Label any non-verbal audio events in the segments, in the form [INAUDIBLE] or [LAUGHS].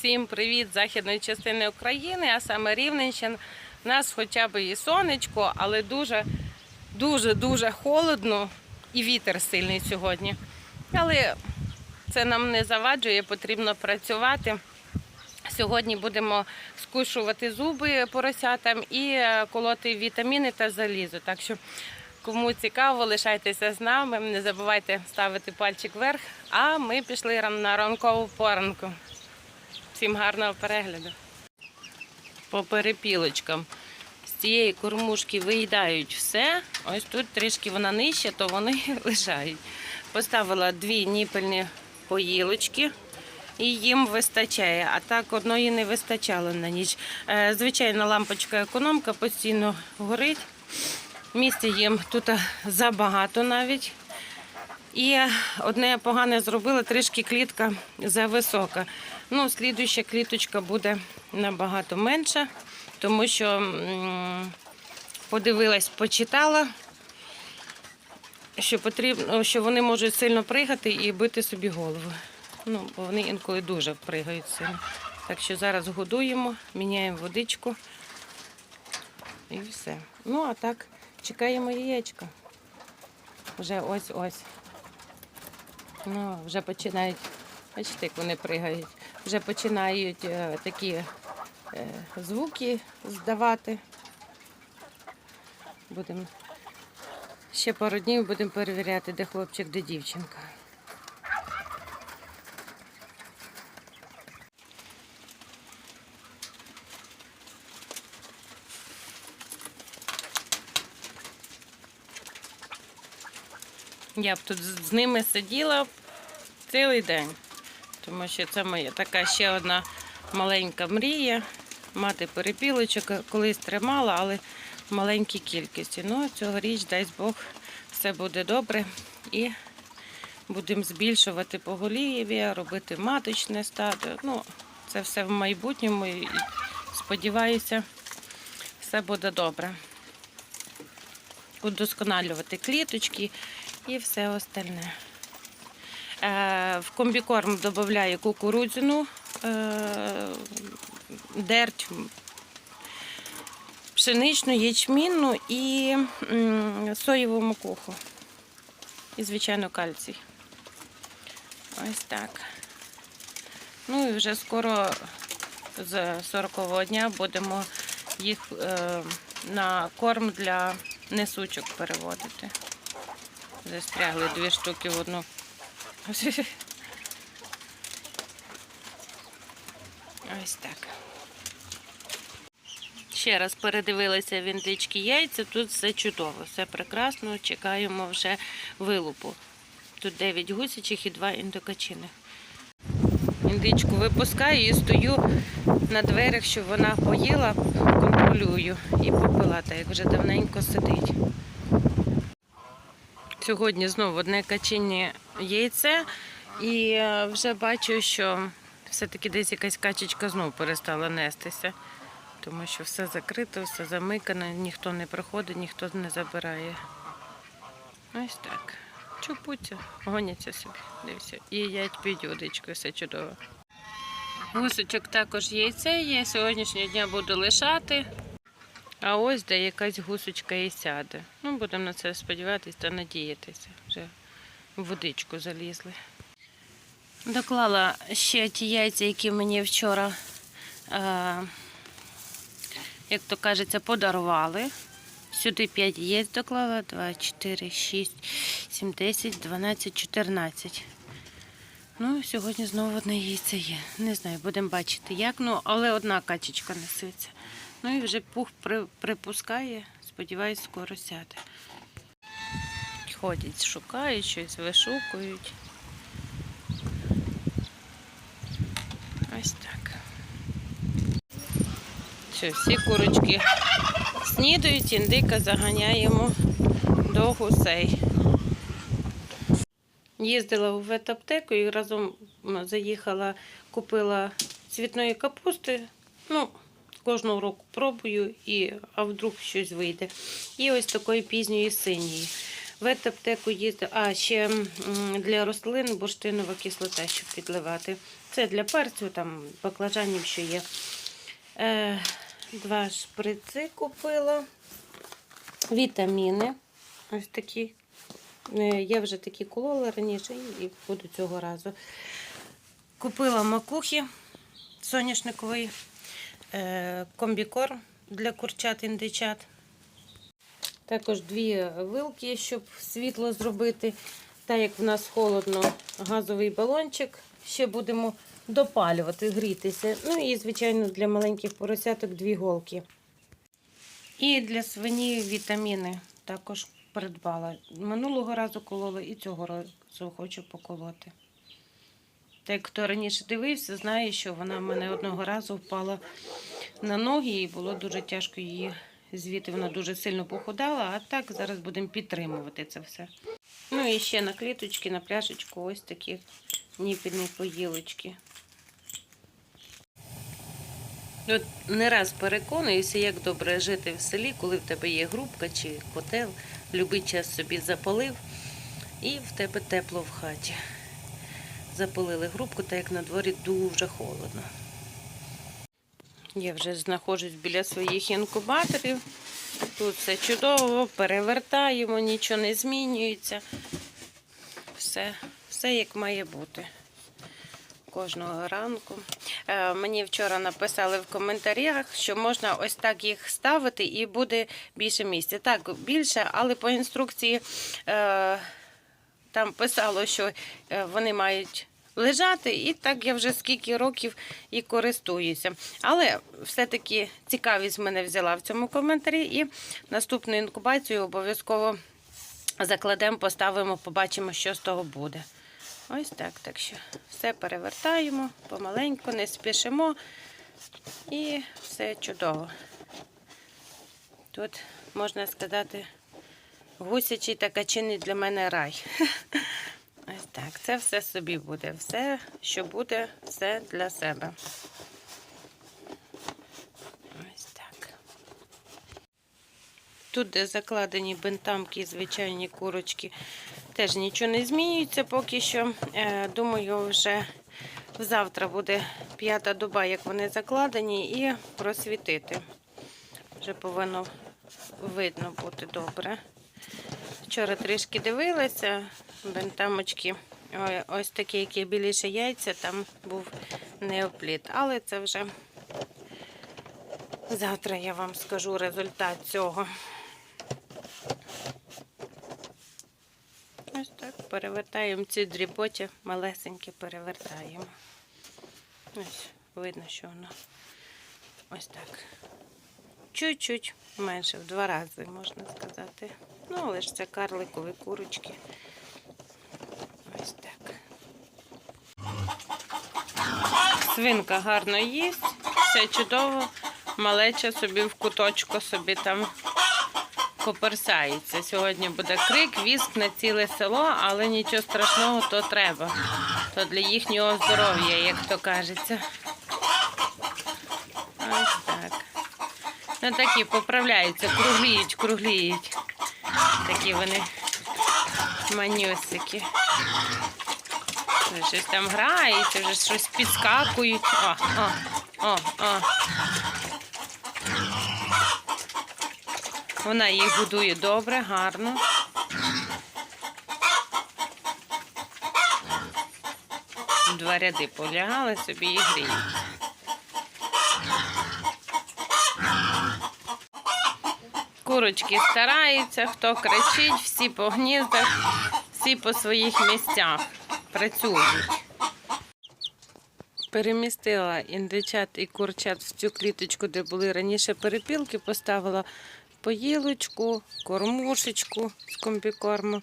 Всім привіт західної частини України, а саме Рівненщин. У нас хоча б і сонечко, але дуже, дуже, дуже холодно і вітер сильний сьогодні. Але це нам не заваджує, потрібно працювати. Сьогодні будемо скушувати зуби поросятам і е, колоти вітаміни та залізо. Так що, кому цікаво, лишайтеся з нами. Не забувайте ставити пальчик вверх. А ми пішли на ранкову поранку. Всім гарного перегляду. По перепілочкам. З цієї кормушки виїдають все. Ось тут трішки вона нижча, то вони [LAUGHS] лишають. Поставила дві ніпельні поїлочки. І їм вистачає, а так одної не вистачало на ніч. Е, Звичайна лампочка економка постійно горить. Місця їм тут забагато навіть. І одне погане зробила, трішки клітка зависока. Ну, слідуюча кліточка буде набагато менша, тому що подивилась, почитала, що потрібно, що вони можуть сильно пригати і бити собі голову. Ну, бо вони інколи дуже пригають сильно. Так що зараз годуємо, міняємо водичку і все. Ну, а так, чекаємо яєчка. Вже ось-ось. Ну, вже починають, бачите, як вони пригають. Вже починають е, такі е, звуки здавати. Будемо ще пару днів будемо перевіряти, де хлопчик, де дівчинка. Я б тут з з ними сиділа цілий день, тому що це моя така ще одна маленька мрія. Мати перепілочок колись тримала, але в маленькій кількості. Ну, цьогоріч, дасть Бог, все буде добре і будемо збільшувати поголів'я, робити маточне стадо. Ну, це все в майбутньому і сподіваюся, все буде добре. Удосконалювати кліточки і все остальне. Е, В комбікорм додаю кукурудзяну, е, дерть, пшеничну, ячмінну і соєву макуху. І, звичайно, кальцій. Ось так. Ну і вже скоро з 40-го дня будемо їх е, на корм для несучок переводити. Застрягли дві штуки в одну. [LAUGHS] Ось так. Ще раз передивилися віндички яйця. Тут все чудово, все прекрасно. Чекаємо вже вилупу. Тут 9 гусячих і 2 індокачиних. Індичку випускаю і стою на дверях, щоб вона поїла, контролюю і попила, так як вже давненько сидить. Сьогодні знову одне качині яйце, і е, вже бачу, що все-таки десь якась качечка знову перестала нестися, тому що все закрито, все замикане, ніхто не приходить, ніхто не забирає. Ось так. Чупуться, гоняться собі. Дивіться. І їдять під удочкою, все чудово. Гусочок також яйце є. Сьогоднішнього дня буду лишати. А ось де якась гусочка і сяде. Ну, будемо на це сподіватися та надіятися. Вже в водичку залізли. Доклала ще ті яйця, які мені вчора, е, як то кажеться, подарували. Сюди 5 яєць доклала, 2, 4, 6, 7, 10, 12, 14. Ну, сьогодні знову одне яйце є. Не знаю, будемо бачити як. Ну, але одна качечка несеться. Ну і вже пух при, припускає, сподіваюсь, скоро сяде. Ходять, шукають щось, вишукують. Ось так. Все, всі курочки снідають, індика заганяємо до гусей. Їздила в ветаптеку і разом заїхала, купила цвітної капусти. Ну, кожного року пробую, і, а вдруг щось вийде. І ось такої пізньої синьої. Ветаптеку їздив. А ще для рослин бурштинова кислота, щоб підливати. Це для перцю, там баклажанів, що є. Е, два шприци купила. Вітаміни. Ось такі. Е, Я вже такі колола раніше і буду цього разу. Купила макухи соняшниковий, е, комбікорм для курчат індичат. Також дві вилки, щоб світло зробити. Так як в нас холодно, газовий балончик. Ще будемо допалювати, грітися. Ну і, звичайно, для маленьких поросяток дві голки. І для свині вітаміни також придбала. Минулого разу колола і цього разу хочу поколоти. Так, хто раніше дивився, знає, що вона в мене одного разу впала на ноги і було дуже тяжко її звідти. Вона дуже сильно похудала, а так зараз будемо підтримувати це все. Ну і ще на кліточки, на пляшечку ось такі ніпільні поїлочки. От не раз переконуюся, як добре жити в селі, коли в тебе є грубка чи котел, любий час собі запалив, і в тебе тепло в хаті. Запалили грубку, так як на дворі дуже холодно. Я вже знаходжусь біля своїх інкубаторів. Тут все чудово, перевертаємо, нічого не змінюється. Все, все як має бути кожного ранку. Е, Мені вчора написали в коментарях, що можна ось так їх ставити і буде більше місця. Так, більше, але по інструкції е, там писало, що е, вони мають лежати, і так я вже скільки років і користуюся. Але все-таки цікавість мене взяла в цьому коментарі, і наступну інкубацію обов'язково закладемо, поставимо, побачимо, що з того буде. Ось так. Так що все перевертаємо помаленьку, не спішимо. І все чудово. Тут, можна сказати, гусячий та качиний для мене рай. [LAUGHS] Ось так. Це все собі буде. Все, що буде, все для себе. Ось так. Тут, де закладені бентамки звичайні курочки, теж нічого не змінюється поки що. Е, Думаю, вже завтра буде п'ята доба, як вони закладені, і просвітити. Вже повинно видно бути добре. Вчора трішки дивилася, бентамочки. Ось такі, які біліше яйця, там був неопліт. Але це вже завтра я вам скажу результат цього. Ось так, перевертаємо ці дріботі, малесенькі перевертаємо. Ось, видно, що воно ось так. Чуть-чуть менше, в два рази, можна сказати. Ну, але ж це карликові курочки. Ось так. Свинка гарно їсть, все чудово. Малеча собі в куточку собі там коперсається. Сьогодні буде крик, віск на ціле село, але нічого страшного, то треба. То для їхнього здоров'я, як то кажеться. Ось так. Ну такі поправляються, кругліють, кругліють. Такі вони манюсики. Вже Щось там грається, вже щось підскакують. О, о, о, о. Вона їх будує добре, гарно. Два ряди полягали собі і гріють. Курочки стараються, хто кричить, всі по гніздах, всі по своїх місцях працюють. Перемістила індичат і курчат в цю кліточку, де були раніше перепілки, поставила поїлочку, кормушечку з комбікорму.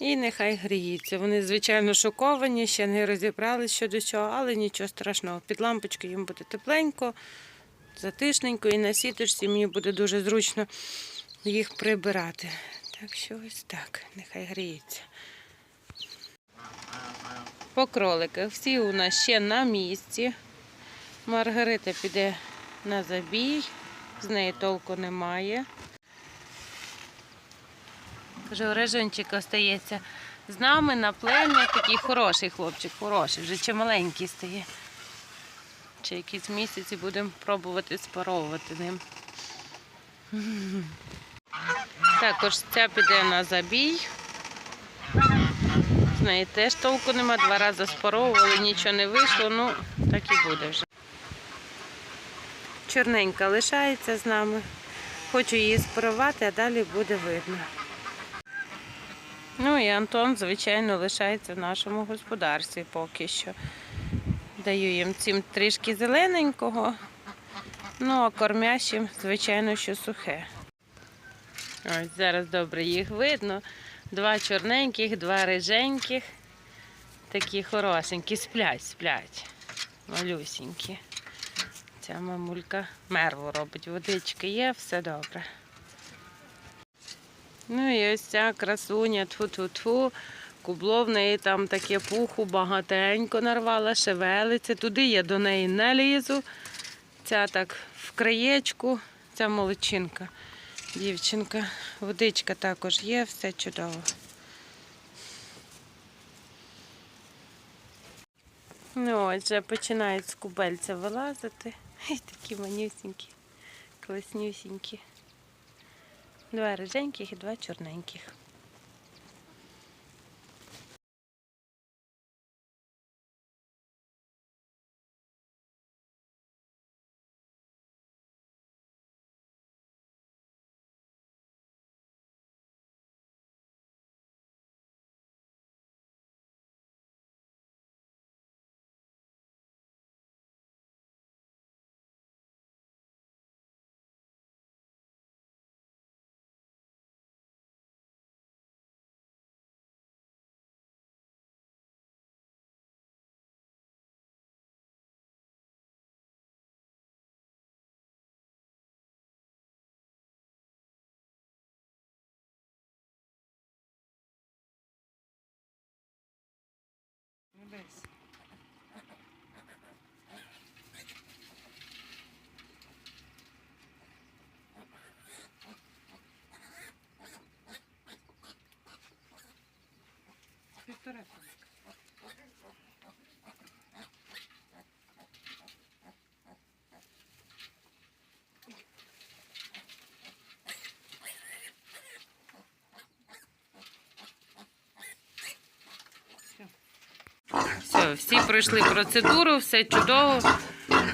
І нехай гріється. Вони, звичайно, шоковані, ще не розібралися що до чого, але нічого страшного. Під лампочкою їм буде тепленько, затишненько, і на сіточці мені буде дуже зручно їх прибирати. Так що ось так, нехай гріється. По кроликах всі у нас ще на місці. Маргарита піде на забій, з неї толку немає. Каже, Орежончик остається з нами на плем'я. Такий хороший хлопчик, хороший, вже чи маленький стає. Чи якісь місяці будемо пробувати спаровувати ним. Також ця піде на забій. Неї теж толку нема. Два рази спаровували, нічого не вийшло, ну так і буде вже. Чорненька лишається з нами. Хочу її спарувати, а далі буде видно. Ну і Антон, звичайно, лишається в нашому господарстві поки що. Даю їм цим трішки зелененького, ну а кормящим, звичайно, що сухе. Ось зараз добре їх видно. Два чорненьких, два риженьких. Такі хорошенькі, сплять, сплять. Малюсінькі. Ця мамулька мерву робить. Водички є, все добре. Ну і ось ця красуня, тфу-тфу-тфу. Кубло в неї там таке пуху багатенько нарвала, шевелиться. Туди я до неї не лізу. Ця так в краєчку, ця молодчинка, дівчинка. Водичка також є, все чудово. Ну, ось вже починають з кубельця вилазити. [LAUGHS] Ай, такі манюсінькі, класнюсінькі. Два риженьких і два чорненьких. Все, всі пройшли процедуру, все чудово,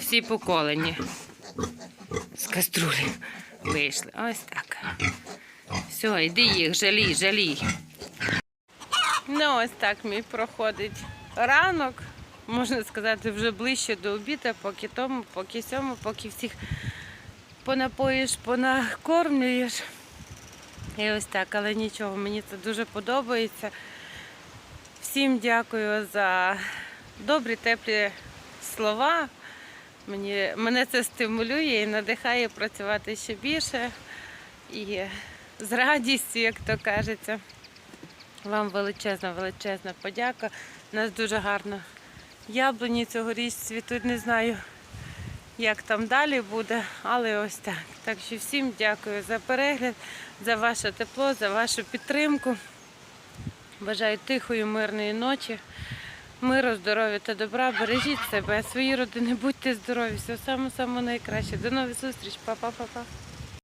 всі поколені. З каструлі вийшли. Ось так. Все, йди їх, жалій, жалій. Ну, ось так мій проходить ранок. Можна сказати, вже ближче до обіду, поки тому, поки сьому, поки всіх понапоїш, понакормлюєш. І ось так, але нічого, мені це дуже подобається. Всім дякую за добрі, теплі слова. Мені, мене це стимулює і надихає працювати ще більше. І з радістю, як то кажеться. Вам величезна, величезна подяка. У нас дуже гарно яблуні цьогоріч цвітуть. Не знаю, як там далі буде, але ось так. Так що всім дякую за перегляд, за ваше тепло, за вашу підтримку. Бажаю тихої, мирної ночі, миру, здоров'я та добра. Бережіть себе, свої родини, будьте здорові, все саме-саме найкраще. До нових зустріч, Па-па-па-па.